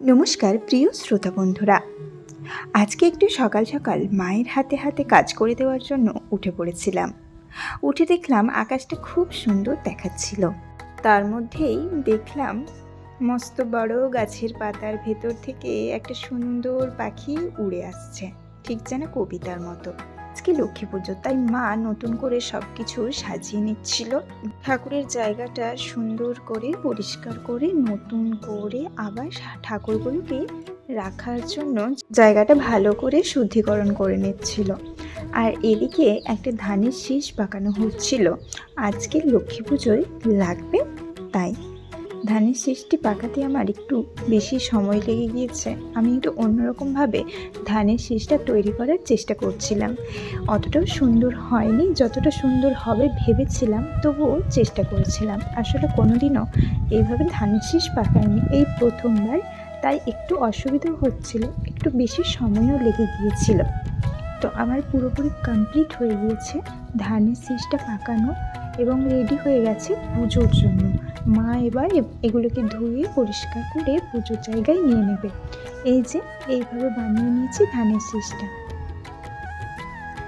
নমস্কার প্রিয় শ্রোতা বন্ধুরা। আজকে একটু সকাল সকাল মায়ের হাতে হাতে কাজ করে দেওয়ার জন্য উঠে পড়েছিলাম। উঠে দেখলাম আকাশটা খুব সুন্দর দেখাচ্ছিল। তার মধ্যেই দেখলাম মস্ত বড় গাছের পাতার ভেতর থেকে একটা সুন্দর পাখি উড়ে আসছে, ঠিক যেন কবিতার মতো। আজকে লক্ষ্মী পুজো, তাই মা নতুন করে সব কিছু সাজিয়ে নিচ্ছিল। ঠাকুরের জায়গাটা সুন্দর করে, পরিষ্কার করে, নতুন করে আবার ঠাকুরগুলোকে রাখার জন্য জায়গাটা ভালো করে শুদ্ধিকরণ করে নিচ্ছিল। আর এদিকে একটা ধানের শীষ পাকানো হচ্ছিল। আজকে লক্ষ্মী পুজোয় লাগবে, তাই ধানের শীষটি পাকাতে আমার একটু বেশি সময় লেগে গিয়েছে। আমি একটু অন্যরকমভাবে ধানের শীষটা তৈরি করার চেষ্টা করছিলাম। অতটাও সুন্দর হয়নি, যতটা সুন্দর হবে ভেবেছিলাম, তবুও চেষ্টা করেছিলাম। আসলে কোনোদিনও এইভাবে ধানের শীষ পাকায়নি, এই প্রথমবার। তাই একটু অসুবিধাও হচ্ছিল, একটু বেশি সময়ও লেগে গিয়েছিল। তো আমার পুরোপুরি কমপ্লিট হয়ে গিয়েছে ধানের শীষটা পাকানো এবং রেডি হয়ে গেছে পুজোর জন্য। মা এবার এগুলোকে ধুয়ে পরিষ্কার করে পুজোর জায়গায় নিয়ে নেবে। এই যে, এইভাবে বানিয়ে নিয়েছি ধানের শীষটা।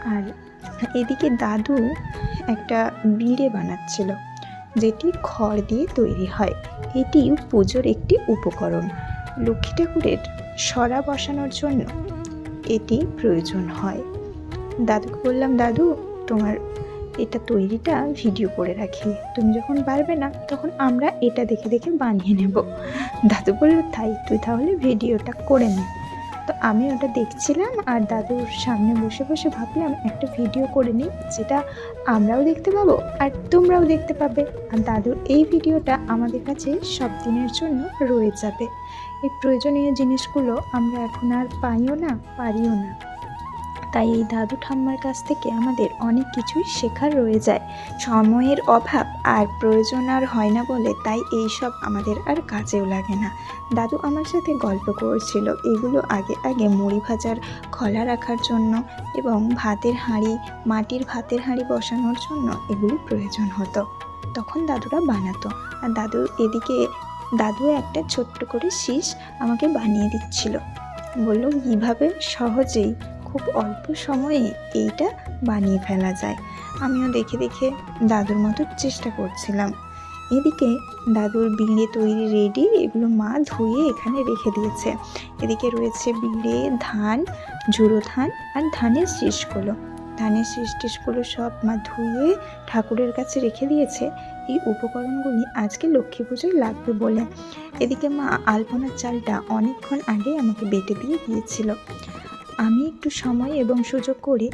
আর এদিকে দাদু একটা বিড়ে বানাচ্ছিল, যেটি খড় দিয়ে তৈরি হয়। এটি পুজোর একটি উপকরণ। লক্ষ্মী ঠাকুরের সরা বসানোর জন্য এটি প্রয়োজন হয়। দাদুকে বললাম, দাদু, তোমার এটা তৈরিটা ভিডিও করে রাখি। তুমি যখন পারবে না, তখন আমরা এটা দেখে দেখে বানিয়ে নেব। দাদু বলল তাই তুই তাহলে ভিডিওটা করে নে। তো আমি ওটা দেখছিলাম আর দাদুর সামনে বসে বসে ভাবলাম, একটা ভিডিও করে নিই যেটা আমরাও দেখতে পাবো আর তোমরাও দেখতে পাবে। আর দাদুর এই ভিডিওটা আমাদের কাছে সব দিনের জন্য রয়ে যাবে। এই প্রয়োজনীয় জিনিসগুলো আমরা এখন আর পাইও না, পারিও না। তাই এই দাদু ঠাম্মার কাছ থেকে আমাদের অনেক কিছুই শেখার রয়ে যায়। সময়ের অভাব আর প্রয়োজন আর হয় না বলে তাই এই সব আমাদের আর কাজেও লাগে না। দাদু আমার সাথে গল্প করছিল, এগুলো আগে আগে মুড়ি ভাজার, খলা রাখার জন্য এবং ভাতের হাঁড়ি, মাটির ভাতের হাঁড়ি বসানোর জন্য এগুলি প্রয়োজন হতো। তখন দাদুরা বানাতো। আর দাদু এদিকে, দাদু একটা ছোট্ট করে শীষ আমাকে বানিয়ে দিচ্ছিল। বলল কীভাবে সহজেই খুব অল্প সময়ে এইটা বানিয়ে ফেলা যায়। আমিও দেখে দেখে দাদুর মতো চেষ্টা করছিলাম। এদিকে দাদুর বিড়ে তৈরি রেডি, এগুলো মা ধুয়ে এখানে রেখে দিয়েছে। এদিকে রয়েছে বিড়ে, ধান ঝুড়ো ধান আর ধানের শীষগুলো ধানের শীষ টিসগুলো সব মা ধুয়ে ঠাকুরের কাছে রেখে দিয়েছে। এই উপকরণগুলি আজকে লক্ষ্মী পুজোয় লাগবে বলে। এদিকে মা আলপনার চালটা অনেকক্ষণ আগে আমাকে বেটে দিয়ে দিয়েছিল। আমি একটু সময় এবং সুযোগ করে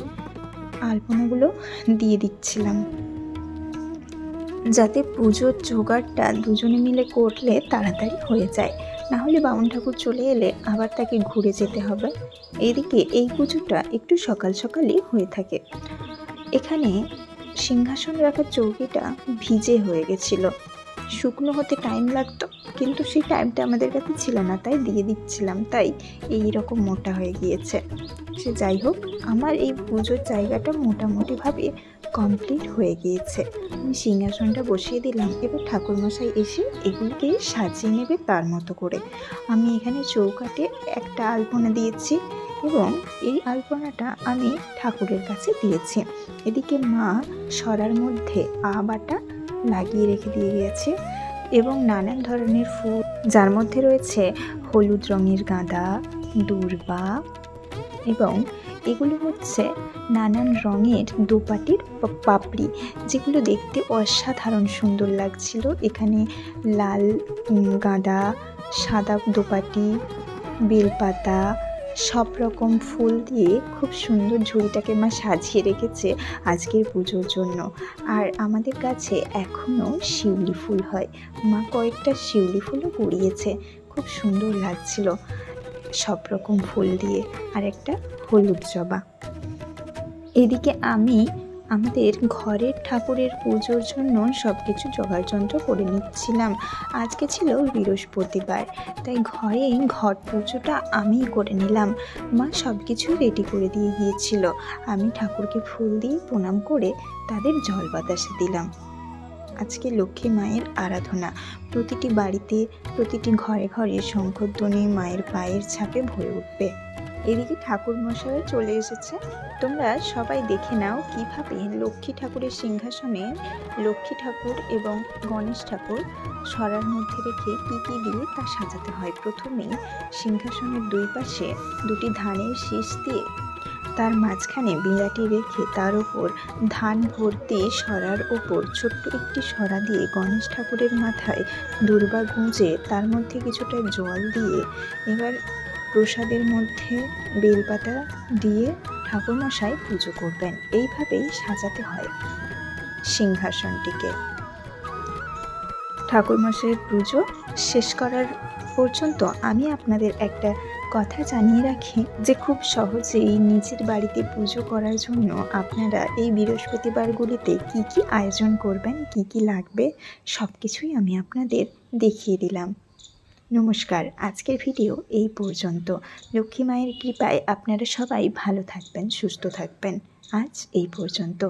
আলপনাগুলো দিয়ে দিচ্ছিলাম। যাতে পুজোর জোগাড়টা দুজনে মিলে করলে তাড়াতাড়ি হয়ে যায়। না হলে বামুন ঠাকুর চলে এলে আবার তাকে ঘুরে যেতে হবে। এদিকে এই পুজোটা একটু সকাল সকালই হয়ে থাকে। এখানে সিংহাসন রাখার চৌকিটা ভিজে হয়ে গেছিল। শুকনো হতে টাইম লাগতো, কিন্তু সেই টাইমটা আমাদের কাছে ছিল না, তাই দিয়ে দিচ্ছিলাম, তাই এই রকম মোটা হয়ে গিয়েছে। সে যাই হোক, আমার এই পুজোর জায়গাটা মোটামুটিভাবে কমপ্লিট হয়ে গিয়েছে। আমি সিংহাসনটা বসিয়ে দিলাম, এবার ঠাকুরমশাই এসে এগুলিকে সাজিয়ে নেবে তার মতো করে। আমি এখানে চৌকাটে একটা আলপনা দিয়েছি এবং এই আলপনাটা আমি ঠাকুরের কাছে দিয়েছি। এদিকে মা সরার মধ্যে আবাটা লাগিয়ে রেখে দিয়ে গিয়েছে এবং নানান ধরনের ফুল, যার মধ্যে রয়েছে হলুদ রঙের গাঁদা, দূর্বা এবং এগুলো হচ্ছে নানান রঙের দোপাটির পাপড়ি, যেগুলো দেখতে অসাধারণ সুন্দর লাগছিল। এখানে লাল গাঁদা, সাদা দোপাটি, বেলপাতা সব রকম ফুল দিয়ে খুব সুন্দর ঝুড়িটাকে মা সাজিয়ে রেখেছে আজকের পুজোর জন্য। আর আমাদের কাছে এখনও শিউলি ফুল হয়। মা কয়েকটা শিউলি ফুলও কুড়িয়েছে খুব সুন্দর লাগছিল সব রকম ফুল দিয়ে। আর একটা হলুদ জবা। এদিকে আমি আমাদের ঘরের ঠাকুরের পুজোর জন্য সব কিছু যন্ত্র করে নিচ্ছিলাম। আজকে ছিল বৃহস্পতিবার, তাই ঘরে ঘট পুজোটা আমিই করে নিলাম। মা সব কিছু রেডি করে দিয়ে গিয়েছিল। আমি ঠাকুরকে ফুল দিয়ে প্রণাম করে তাদের জল বাতাসে দিলাম। আজকে লক্ষ্মী মায়ের আরাধনা। প্রতিটি বাড়িতে প্রতিটি ঘরে ঘরে শঙ্খধ্বনি মায়ের পায়ের ছাপে ভরে উঠবে। এদিকে ঠাকুর মশাইও চলে এসেছে। তোমরা সবাই দেখে নাও কীভাবে লক্ষ্মী ঠাকুরের সিংহাসনে লক্ষ্মী ঠাকুর এবং গণেশ ঠাকুর সরার মধ্যে রেখে কী কী দিয়ে তা সাজাতে হয়। প্রথমেই সিংহাসনের দুই পাশে দুটি ধানের শীষ দিয়ে তার মাঝখানে বিড়াটি রেখে তার ওপর ধান ভর্তি সরার ওপর ছোট্ট একটি সরা দিয়ে গণেশ ঠাকুরের মাথায় দুর্বা গুঁজে তার মধ্যে কিছুটা জল দিয়ে এবার প্রসাদের মধ্যে বেলপাতা দিয়ে ঠাকুরমশাই পুজো করবেন। এইভাবেই সাজাতে হয় সিংহাসনটিকে। ঠাকুরমশাইয়ের পুজো শেষ করার পর্যন্ত আমি আপনাদের একটা কথা জানিয়ে রাখি যে খুব সহজেই নিজের বাড়িতে পুজো করার জন্য আপনারা এই বৃহস্পতিবারগুলিতে কি কি আয়োজন করবেন, কি কি লাগবে সব কিছুই আমি আপনাদের দেখিয়ে দিলাম। নমস্কার। আজকের ভিডিও এই পর্যন্ত। লক্ষ্মী মায়ের কৃপায় আপনারা সবাই ভালো থাকবেন, সুস্থ থাকবেন। আজ এই পর্যন্ত।